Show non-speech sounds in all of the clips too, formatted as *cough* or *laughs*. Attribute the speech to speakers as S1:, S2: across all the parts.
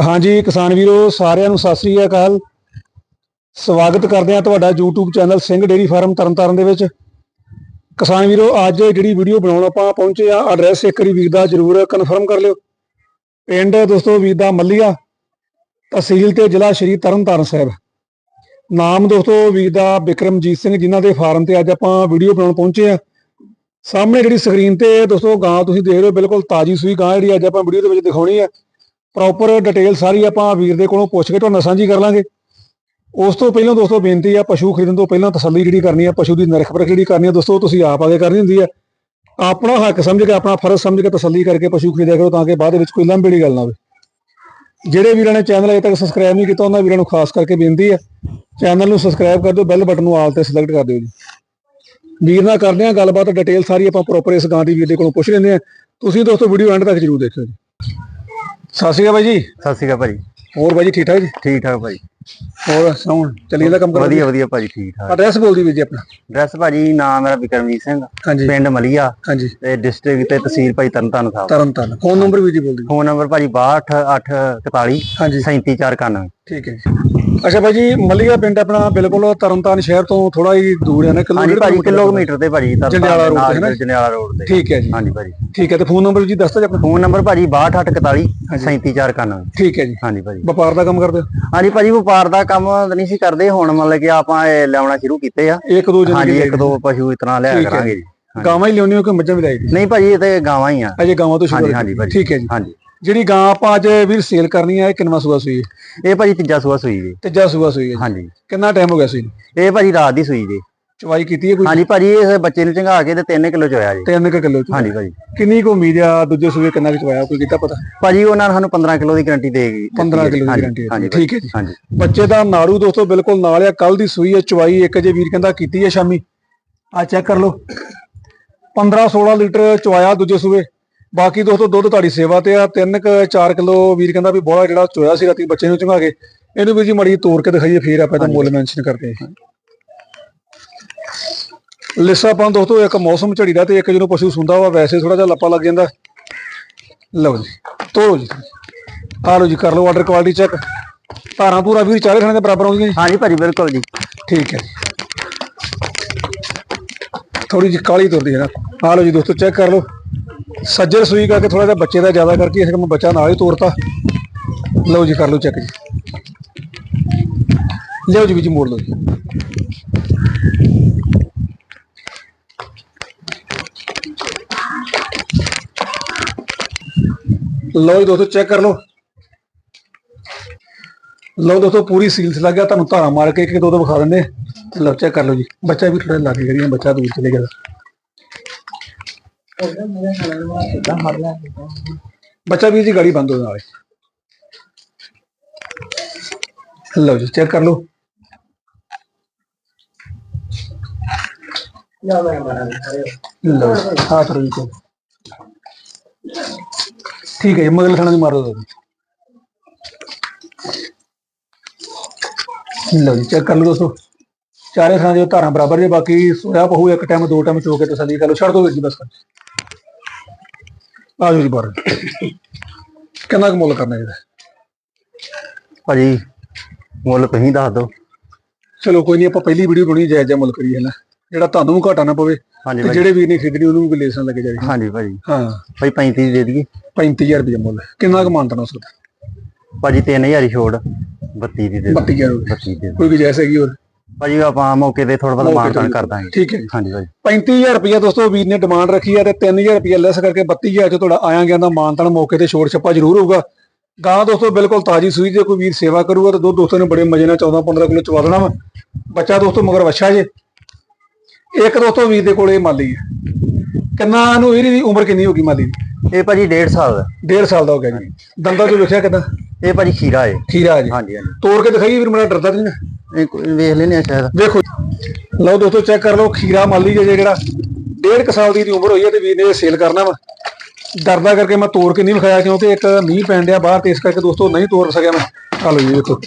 S1: ਹਾਂਜੀ, ਕਿਸਾਨ ਵੀਰੋ, ਸਾਰਿਆਂ ਨੂੰ ਸਤਿ ਸ੍ਰੀ ਅਕਾਲ। ਸਵਾਗਤ ਕਰਦੇ ਹਾਂ ਤੁਹਾਡਾ YouTube channel Singh dairy farm Tarn Taran ਦੇ ਵਿੱਚ। ਕਿਸਾਨ ਵੀਰੋ, ਅੱਜ ਜਿਹੜੀ ਵੀਡੀਓ ਬਣਾਉਣ ਆਪਾਂ ਪਹੁੰਚੇ ਆ ਐਡਰੈਸ ਇੱਕ ਵਾਰੀ ਵੀਰ ਦਾ ਜਰੂਰ ਕਨਫਰਮ ਕਰ ਲਿਓ। ਪਿੰਡ ਦੋਸਤੋ ਵੀਰ ਦਾ ਮੱਲੀਆ, ਤਹਿਸੀਲ ਤੇ ਜ਼ਿਲ੍ਹਾ ਸ਼੍ਰੀ ਤਰਨਤਾਰਨ ਸਾਹਿਬ। ਨਾਮ ਦੋਸਤੋ ਵੀਰ ਦਾ ਬਿਕਰਮਜੀਤ ਸਿੰਘ, ਜਿਨ੍ਹਾਂ ਦੇ ਫਾਰਮ ਤੇ ਅੱਜ ਆਪਾਂ ਵੀਡੀਓ ਬਣਾਉਣ ਪਹੁੰਚੇ ਆ ਸਾਹਮਣੇ ਜਿਹੜੀ ਸਕਰੀਨ ਤੇ ਦੋਸਤੋ ਗਾਂ ਤੁਸੀਂ ਦੇਖ ਰਹੇ ਹੋ, ਬਿਲਕੁਲ ਤਾਜੀ ਸੂਈ ਗਾਂ ਜਿਹੜੀ ਅੱਜ ਆਪਾਂ ਵੀਡੀਓ ਦੇ ਵਿੱਚ ਦਿਖਾਉਣੀ ਆ ਪ੍ਰੋਪਰ ਡਿਟੇਲ ਸਾਰੀ ਆਪਾਂ ਵੀਰ ਦੇ ਕੋਲੋਂ ਪੁੱਛ ਕੇ ਤੁਹਾਨੂੰ ਸਾਂਝੀ ਕਰ ਲਾਂਗੇ। ਉਸ ਤੋਂ ਪਹਿਲਾਂ ਦੋਸਤੋ ਬੇਨਤੀ ਆ, ਪਸ਼ੂ ਖਰੀਦਣ ਤੋਂ ਪਹਿਲਾਂ ਤਸੱਲੀ ਜਿਹੜੀ ਕਰਨੀ ਆ, ਪਸ਼ੂ ਦੀ ਨਿਰਖ ਪਰਖ ਜਿਹੜੀ ਕਰਨੀ ਆ, ਦੋਸਤੋ ਤੁਸੀਂ ਆਪ ਆਗੇ ਕਰਨੀ ਹੁੰਦੀ ਆ। ਆਪਣਾ ਹੱਕ ਸਮਝ ਕੇ, ਆਪਣਾ ਫਰਜ਼ ਸਮਝ ਕੇ ਤਸੱਲੀ ਕਰਕੇ ਪਸ਼ੂ ਖਰੀਦਿਆ ਕਰੋ ਤਾਂ ਕਿ ਬਾਅਦ ਦੇ ਵਿੱਚ ਕੋਈ ਲੰਬੀ ਵਾਲੀ ਗੱਲ ਨਾ ਹੋਵੇ। ਜਿਹੜੇ ਵੀਰਾਂ ਨੇ ਚੈਨਲ ਅਜੇ ਤੱਕ ਸਬਸਕ੍ਰਾਈਬ ਨਹੀਂ ਕੀਤਾ, ਉਹਨਾਂ ਵੀਰਾਂ ਨੂੰ ਖਾਸ ਕਰਕੇ ਬੇਨਤੀ ਆ ਚੈਨਲ ਨੂੰ ਸਬਸਕ੍ਰਾਈਬ ਕਰ ਦਿਓ ਬੈਲ ਬਟਨ ਨੂੰ ਆਲ ਤੇ ਸਿਲੈਕਟ ਕਰ ਦਿਓ ਜੀ। ਵੀਰ ਨਾਲ ਕਰਦੇ ਆ ਗੱਲਬਾਤ ਡਿਟੇਲ ਸਾਰੀ ਆਪਾਂ ਪ੍ਰੋਪਰ ਇਸ ਗਾਂ ਦੀ ਵੀਰ ਦੇ ਕੋਲੋਂ ਪੁੱਛ ਲੈਂਦੇ ਆ। ਤੁਸੀਂ ਦੋਸਤੋ ਵੀਡੀਓ ਐਂਡ ਤੱਕ ਜਰੂਰ ਦੇਖਿਓ ਜੀ। ਸਤਿ ਸ਼੍ਰੀ ਅਕਾਲ ਬਾਈ ਜੀ।
S2: ਸਤਿ ਸ਼੍ਰੀ ਅਕਾਲ ਭਾਜੀ।
S1: ਹੋਰ ਬਾਈ ਜੀ ਠੀਕ ਠਾਕ ਜੀ?
S2: ਠੀਕ ਠਾਕ ਭਾਜੀ।
S1: ਹੋਰ ਸੁਣ ਚੱਲੀ ਦਾ ਕੰਮ ਕਰੋ
S2: ਵਧੀਆ ਵਧੀਆ ਭਾਜੀ ਠੀਕ ਠਾਕ।
S1: ਐਡਰੈਸ ਬੋਲ ਦੀ ਵੀਰ ਜੀ ਆਪਣਾ।
S2: ਐਡਰੈਸ ਭਾਜੀ ਨਾਮ ਮੇਰਾ ਬਿਕਰਮਜੀਤ ਸਿੰਘ
S1: ਹਾਂਜੀ।
S2: ਪਿੰਡ ਮਲੀਆ।
S1: ਹਾਂਜੀ।
S2: ਤੇ ਡਿਸਟ੍ਰਿਕਟ ਤੇ ਤਹਿਸੀਲ ਭਾਈ ਤਰਨਤਾਰਨ ਸਾਹਿਬ।
S1: ਤਰਨ ਤਾਰਨ ਫੋਨ ਨੰਬਰ ਵੀਰ ਜੀ ਬੋਲ ਦਿਓ।
S2: ਫੋਨ ਨੰਬਰ ਭਾਜੀ 6284
S1: ਹਾਂਜੀ।
S2: 37491
S1: ਠੀਕ ਹੈ ਅੱਛਾ ਜੀ ਮੱਲੀਆ ਪਿੰਡ ਆਪਣਾ ਬਿਲਕੁਲ ਤਰਨਤਾਰਨ ਸ਼ਹਿਰ ਤੋਂ ਥੋੜਾ ਹੀ ਦੂਰ ਹੈ ਨਾ
S2: ਹਾਂਜੀ
S1: ਕਿਲੋਮੀਟਰ
S2: ਭਾਜੀ ਕਿਲੋਮੀਟਰ ਤੇ ਭਾਜੀ
S1: ਜੰਡਿਆਲਾ road ਤੇ ਹੈ ਨਾ?
S2: ਜੰਡਿਆਲਾ ਰੋਡ ਤੇ।
S1: ਠੀਕ ਹੈ ਜੀ।
S2: ਹਾਂਜੀ ਭਾਜੀ
S1: ਠੀਕ ਹੈ ਤੇ ਫੋਨ ਨੰਬਰ ਜੀ ਦੱਸ ਦਿਓ ਜੀ ਆਪਣਾ।
S2: ਫੋਨ ਨੰਬਰ ਭਾਜੀ 6284 37491
S1: ਠੀਕ ਹੈ ਜੀ।
S2: ਹਾਂਜੀ ਭਾਜੀ
S1: ਵਪਾਰ ਦਾ ਕੰਮ ਕਰਦੇ ਹੋ?
S2: ਹਾਂਜੀ ਭਾਜੀ ਵਪਾਰ ਦਾ ਕੰਮ ਨਹੀਂ ਸੀ ਕਰਦੇ ਹੁਣ ਮਤਲਬ ਕਿ ਆਪਾਂ ਇਹ ਲਿਆਉਣਾ ਸ਼ੁਰੂ ਕੀਤੇ ਆ।
S1: ਇੱਕ ਦੋ ਜਣੇ
S2: ਹਾਂਜੀ ਇੱਕ ਦੋ ਪਸ਼ੂ ਇਤਨਾ ਲਿਆ। ਕਰਾਂਗੇ ਜੀ।
S1: ਗਾਵਾਂ ਹੀ ਲਿਆਉਣੀ ਹੋ ਕਿ ਮੱਝਾਂ ਵੀ ਲਾਈ
S2: ਨਹੀਂ ਭਾਜੀ ਇਹ ਤੇ ਗਾਵਾਂ ਹੀ ਆ।
S1: ਅਜੇ ਗਾਵਾਂ ਤੋਂ ਸ਼ੁਰੂ
S2: ਹਾਂਜੀ। ਹਾਂਜੀ
S1: ਠੀਕ ਹੈ ਜੀ।
S2: ਹਾਂਜੀ।
S1: ਜਿਹੜੀ ਗਾਂ ਆਪਾਂ ਅੱਜ ਵੀਰ ਸੇਲ ਕਰਨੀ ਹੈ ਇਹ ਕਿੰਨਵਾ ਸੂਆ ਸੂਈ ਹੈ?
S2: ਇਹ ਭਾਜੀ ਤੀਜਾ ਸੂਆ ਸੂਈ ਜੀ।
S1: ਤੀਜਾ ਸੂਆ ਸੂਈ ਹੈ ਜੀ।
S2: ਹਾਂਜੀ।
S1: ਕਿੰਨਾ ਟਾਈਮ ਹੋ ਗਿਆ ਸੀ?
S2: ਇਹ ਭਾਜੀ ਰਾਤ ਦੀ ਸੂਈ ਜੀ।
S1: ਚਵਾਈ ਕੀਤੀ ਹੈ ਕੋਈ?
S2: ਹਾਂਜੀ ਭਾਜੀ ਇਹ ਬੱਚੇ ਨੂੰ ਚੰਗਾ ਕੇ ਤੇ 3 ਕਿਲੋ ਚੋਇਆ ਜੀ।
S1: 3 ਕਿਲੋ ਚ
S2: ਹਾਂਜੀ ਭਾਜੀ।
S1: ਕਿੰਨੀ ਕੁ ਉਮੀਦ ਆ ਦੂਜੇ ਸੂਏ ਕਿੰਨਾ ਕੁ ਚਵਾਇਆ ਕੋਈ ਕੀਤਾ ਪਤਾ?
S2: ਭਾਜੀ ਉਹਨਾਂ ਨੇ ਸਾਨੂੰ 15 ਕਿਲੋ ਦੀ ਗਾਰੰਟੀ ਦੇਗੀ
S1: 15 ਕਿਲੋ ਦੀ ਗਾਰੰਟੀ
S2: ਹਾਂਜੀ
S1: ਠੀਕ ਹੈ ਜੀ।
S2: ਹਾਂਜੀ।
S1: ਬੱਚੇ ਦਾ ਨਾਰੂ ਦੋਸਤੋ ਬਿਲਕੁਲ ਨਾਲ ਆ ਕੱਲ ਦੀ ਸੂਈ ਹੈ ਚਵਾਈ ਇੱਕ ਜੇ ਵੀਰ ਕਹਿੰਦਾ ਕੀਤੀ ਹੈ ਸ਼ਾਮੀ। ਆ ਚੈੱਕ ਕਰ ਲਓ। 15 16 ਲੀਟਰ ਚਵਾਇਆ ਦੂਜੇ ਸੂਏ। ਬਾਕੀ ਦੋਸਤੋ ਦੁੱਧ ਤੁਹਾਡੀ ਸੇਵਾ ਤੇ ਆ। 3 ਕ 4 ਕਿਲੋ ਵੀਰ ਕਹਿੰਦਾ ਵੀ ਬੋਲਾ ਜਿਹੜਾ ਚੋਇਆ ਸੀ ਰਾਤੀ ਬੱਚੇ ਨੂੰ ਚੰਗਾ ਕੇ। ਇਹਨੂੰ ਵੀ ਜੀ ਮੜੀ ਤੋੜ ਕੇ ਦਿਖਾਈਏ ਫੇਰ ਆਪਾਂ ਤਾਂ ਮੁੱਲ ਮੈਂਸ਼ਨ ਕਰਦੇ ਹਾਂ। ਲਿਸਾਪਨ ਦੋਸਤੋ ਇੱਕ ਮੌਸਮ ਝੜੀ ਦਾ ਤੇ ਇੱਕ ਜਦੋਂ ਪਸ਼ੂ ਸੁੰਦਾ ਵਾ ਵੈਸੇ ਥੋੜਾ ਜਿਹਾ ਲੱਪਾ ਲੱਗ ਜਾਂਦਾ। ਲਓ ਜੀ ਤੋੜੋ ਜੀ। ਆ ਲਓ ਜੀ ਕਰ ਲਓ ਆਰਡਰ ਕੁਆਲਿਟੀ ਚੈੱਕ ਧਾਰਾਂ ਧੂਰਾ ਵੀਰ ਚਾਰੇ ਖਾਣੇ ਦੇ ਬਰਾਬਰ ਆਉਂਦੀਆਂ? ਜੀ
S2: ਹਾਂਜੀ ਭਾਜੀ ਬਿਲਕੁਲ ਜੀ।
S1: ਠੀਕ ਹੈ ਜੀ। ਥੋੜੀ ਜਿਹੀ ਕਾਲੀ ਤੁਰਦੀ ਹੈ ਨਾ। ਆ ਲਓ ਜੀ ਦੋਸਤੋ ਚੈੱਕ ਕਰ ਲਓ। ਸੱਜਰ ਸੂਈ ਕਰਕੇ ਥੋੜਾ ਜਿਹਾ ਬੱਚੇ ਦਾ ਜ਼ਿਆਦਾ ਕਰਕੇ ਇਸ ਕਰਕੇ ਬੱਚਾ ਨਾਲ ਹੀ ਤੋਰਤਾ। ਲਓ ਜੀ, ਕਰ ਲਓ ਚੈੱਕ ਜੀ। ਲਓ ਜੀ ਵੀ ਜੀ ਮੋੜ ਲਓ ਜੀ। ਲਓ ਜੀ ਦੋਸਤੋ ਚੈੱਕ ਕਰ ਲਓ। ਲਓ ਦੋਸਤੋ, ਪੂਰੀ ਸੀਲਸ ਲੱਗ ਗਿਆ। ਤੁਹਾਨੂੰ ਧਾਰਾ ਮਾਰ ਕੇ ਇੱਕ ਦੋ ਦੋ ਵਿਖਾ ਦਿੰਦੇ। ਲਓ ਚੈੱਕ ਕਰ ਲਓ ਜੀ। ਬੱਚਾ ਵੀ ਥੋੜਾ ਲੱਗ ਗਿਆ ਬੱਚਾ ਦੂਰ ਚਲੇ ਗਿਆ। ਬੱਚਾ ਵੀ ਜੀ ਗਾੜੀ ਬੰਦ ਹੋ ਨਾਲੇ ਲਓ ਜੀ ਚੈੱਕ ਕਰ ਲਓ। ਲਓ ਹਾਂ ਥੋੜਾ ਜੀ ਠੀਕ ਹੈ ਜੀ, ਮਗਲ ਖਾਣਾ ਦੀ ਮਾਰ ਦੋ ਲਓ ਜੀ ਚੈੱਕ ਕਰ ਲਓ ਦੋਸਤੋ। ਚਾਰੇ ਥਾਂ ਦੇ ਧਾਰਾਂ ਬਰਾਬਰ ਜੇ ਬਾਕੀ ਸੋਇਆ ਪਹੂ ਇੱਕ ਟਾਈਮ ਦੋ ਟਾਈਮ ਚੋ ਕੇ ਤਸੱਲੀ ਕਰ ਲਓ ਛੱਡ ਦੋ ਵੀਰ ਜੀ ਬਸ। ਆ ਜਾਓ ਜੀ ਬਾਹਰ। ਕਿੰਨਾ ਕੁ ਮੁੱਲ ਕਰਨਾ ਇਹਦਾ?
S2: ਭਾਜੀ ਮੁੱਲ ਤੁਸੀਂ ਦੱਸ ਦਿਓ।
S1: ਚਲੋ ਕੋਈ ਨਹੀਂ ਆਪਾਂ ਪਹਿਲੀ ਵੀਡੀਓ ਬਣੀ ਜਾਇਜ਼ ਜਿਹਾ ਮੁੱਲ ਕਰੀਏ ਨਾ ਜਿਹੜਾ ਤੁਹਾਨੂੰ ਵੀ ਘਾਟਾ ਨਾ ਪਵੇ
S2: ਹਾਂਜੀ
S1: ਤੇ
S2: ਭਾਜੀ।
S1: ਜਿਹੜੇ ਵੀਰ ਨੇ ਖਰੀਦਣੀ ਉਹਨੂੰ ਵੀ ਕੋਈ ਲੇਸਣ ਲੱਗੇ ਜਾਵੇ
S2: ਹਾਂਜੀ ਭਾਜੀ।
S1: ਹਾਂ।
S2: ਭਾਈ 35 ਦੇ ਦਈਏ।
S1: 35000 ਰੁਪਏ ਮੁੱਲ। ਕਿੰਨਾ ਕੁ ਮਾਨਤਾ ਨਾ ਸਕਦਾ?
S2: ਭਾਜੀ 3000 ਹੀ ਛੋੜ 32 ਦੀ ਦੇ ਦਿਓ।
S1: 32000 ਰੁਪਏ।
S2: 32 ਦੇ ਦਿਓ।
S1: ਕੋਈ ਗੁਜਾਇਸ਼ ਹੈਗੀ ਹੋਰ?
S2: ਭਾਜੀ ਆਪਾਂ ਮੌਕੇ ਤੇ ਥੋੜਾ ਬਹੁਤ ਮਾਨਤਾਨ ਕਰ ਦਾਂਗੇ
S1: ਠੀਕ ਹੈ ਜੀ।
S2: ਹਾਂਜੀ ਭਾਜੀ।
S1: 35000 ਰੁਪਏ ਦੋਸਤੋ ਵੀਰ ਨੇ ਡਿਮਾਂਡ ਰੱਖੀ ਹੈ ਤੇ 3000 ਰੁਪਏ ਲੈਸ ਕਰਕੇ 32000 ਚ ਤੁਹਾਡਾ ਆਇਆ ਗਿਆ ਦਾ ਮਾਨਤਾਨ ਮੌਕੇ ਤੇ ਛੋੜ ਛੱਪਾ ਜ਼ਰੂਰ ਹੋਊਗਾ। ਗਾਂ ਦੋਸਤੋ ਬਿਲਕੁਲ ਤਾਜੀ ਸੂਈ ਜੇ ਕੋਈ ਵੀਰ ਸੇਵਾ ਕਰੂਗਾ ਤਾਂ ਦੁੱਧ ਦੋਸਤੋ ਨੇ ਬੜੇ ਮਜੇ ਨਾਲ 14 15 ਕਿਲੋ ਚਵਾ ਦੇਣਾ ਵਾ। ਬੱਚਾ ਦੋਸਤੋ ਮਗਰ ਵੱਛਾ ਜੇ। ਇੱਕ ਦੋਸਤੋ ਵੀਰ ਦੇ ਕੋਲੇ ਮਾਲੀ ਹੈ। ਕਿੰਨਾ ਨੂੰ ਇਹਦੀ ਉਮਰ ਕਿੰਨੀ ਹੋ ਗਈ ਮਾਲੀ ਦੀ?
S2: ਇਹ ਭਾਜੀ 1.5 ਸਾਲ ਦਾ।
S1: ਡੇਢ ਸਾਲ ਦਾ ਹੋ ਗਿਆ ਜੀ। ਦੰਦਾਂ ਤੋਂ ਵੇਖਿਆ ਕਿਦਾਂ?
S2: ਇਹ ਭਾਜੀ ਖੀਰਾ ਹੈ।
S1: ਖੀਰਾ ਜੀ।
S2: ਹਾਂਜੀ ਹਾਂਜੀ।
S1: ਤੋੜ ਕੇ ਦਿਖਾਈਏ ਵੀਰ ਮੇਰਾ ਡਰਦਾ ਨਹੀਂ ਨਾ।
S2: ਇਹ ਕੋਈ ਵੇਖ ਲੈਨੇ ਆ ਸ਼ਾਇਦ।
S1: ਵੇਖੋ ਲਓ ਦੋਸਤੋ ਚੈੱਕ ਕਰ ਲਓ ਖੀਰਾ ਮਾਲੀ ਜੇ ਜਿਹੜਾ ਡੇਢ ਕੁ ਸਾਲ ਦੀ ਇਹਦੀ ਉਮਰ ਹੋਈ ਹੈ ਤੇ ਵੀਰ ਨੇ ਸੇਲ ਕਰਨਾ ਵਾ। ਡਰਦਾ ਕਰਕੇ ਮੈਂ ਤੋੜ ਕੇ ਨਹੀਂ ਵਿਖਾਇਆ ਕਿਉਂਕਿ ਇੱਕ ਮੀਂਹ ਪੈਣ ਡਿਆ ਬਾਹਰ ਤੇ ਇਸ ਕਰਕੇ ਦੋਸਤੋ ਨਹੀਂ ਤੋੜ ਸਕਿਆ ਮੈਂ। ਆ ਲਓ ਜੀ ਵੇਖੋ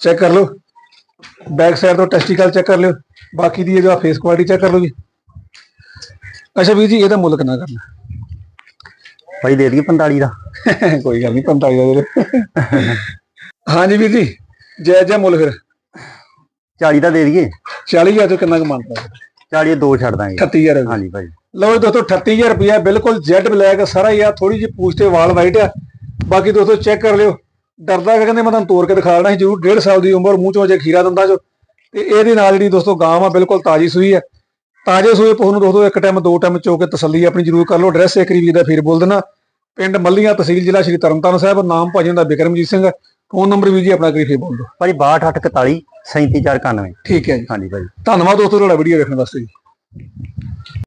S1: ਚੈੱਕ ਕਰ ਲਓ। ਬੈਕ ਸਾਈਡ ਤੋਂ ਟੈਸਟੀਕਲ ਚੈੱਕ ਕਰ ਲਿਓ। ਬਾਕੀ ਦੀ ਇਹਦਾ ਫੇਸ ਕੁਆਲਿਟੀ ਚੈੱਕ ਕਰ ਲਓ ਜੀ। ਅੱਛਾ ਵੀਰ ਜੀ ਇਹਦਾ ਮੁੱਲ ਕਿੰਨਾ ਕਰਨਾ?
S2: ਭਾਈ ਦੇ ਦਈਏ 45 ਦਾ। *laughs*
S1: ਕੋਈ ਗੱਲ ਨਹੀਂ 45 ਦਾ। ਹਾਂਜੀ ਵੀਰ ਜੀ ਜੈ ਜੈ ਮੁੱਲ ਫਿਰ।
S2: 40 ਦਾ ਦੇ ਦਈਏ।
S1: 40000 ਤੋਂ ਕਿੰਨਾ ਕੁ ਮੰਨਦਾ
S2: 40 ਦੋ ਛੱਡ ਦਾਂਗੇ।
S1: 38000 ਰੁਪਏ
S2: ਹਾਂਜੀ ਭਾਈ।
S1: ਲਓ ਜੀ ਦੋਸਤੋ 38000 ਰੁਪਇਆ ਬਿਲਕੁਲ ਜੈਡ ਬਲੈਕ ਸਾਰਾ ਹੀ ਆ ਥੋੜੀ ਜਿਹੀ ਪੂਛ ਤੇ ਵਾਲ ਵਾਈਟ ਆ। ਬਾਕੀ ਦੋਸਤੋ ਚੈੱਕ ਕਰ ਲਿਓ। ਡਰਦਾ ਕਿ ਕਹਿੰਦੇ ਮੈਂ ਤੁਹਾਨੂੰ ਤੋੜ ਕੇ ਦਿਖਾ ਦੇਣਾ ਸੀ ਜ਼ਰੂਰ। 1.5 ਸਾਲ ਦੀ ਉਮਰ ਮੂੰਹ ਚੋਂ ਜੇ ਖੀਰਾ ਦੰਦਾਂ ਚੋਂ ਤੇ ਇਹਦੇ ਨਾਲ ਜਿਹੜੀ ਦੋਸਤੋ ਗਾਂ ਆ ਬਿਲਕੁਲ ਤਾਜੀ ਸੂਈ ਆ। ਤਾਜੇ ਸੂਏ ਪਹੂ ਨੂੰ ਦੋਸਤੋ ਇੱਕ ਟਾਈਮ ਦੋ ਟਾਈਮ ਚੋ ਕੇ ਤਸੱਲੀ ਆਪਣੀ ਜ਼ਰੂਰ ਕਰ ਲਓ। ਐਡਰੈਸ ਇੱਕ ਵਾਰੀ ਦਾ ਫੇਰ ਬੋਲ ਦੇਣਾ। ਪਿੰਡ ਮੱਲੀਆਂ ਤਹਿਸੀਲ ਜ਼ਿਲ੍ਹਾ ਸ਼੍ਰੀ ਤਰਨਤਾਰਨ ਸਾਹਿਬ ਨਾਮ ਭਾਜੀ ਦਾ ਬਿਕਰਮਜੀਤ ਸਿੰਘ। ਫੋਨ ਨੰਬਰ ਵੀ ਜੀ ਆਪਣਾ ਕਰੀ ਫੇਰ ਬੋਲ ਦਿਓ।
S2: ਭਾਈ 6241 37491
S1: ਠੀਕ ਹੈ ਜੀ।
S2: ਹਾਂਜੀ ਭਾਈ
S1: ਧੰਨਵਾਦ ਦੋਸਤੋ ਤੁਹਾਡਾ ਵੀਡੀਓ ਵੇਖਣ ਵਾਸਤੇ ਜੀ।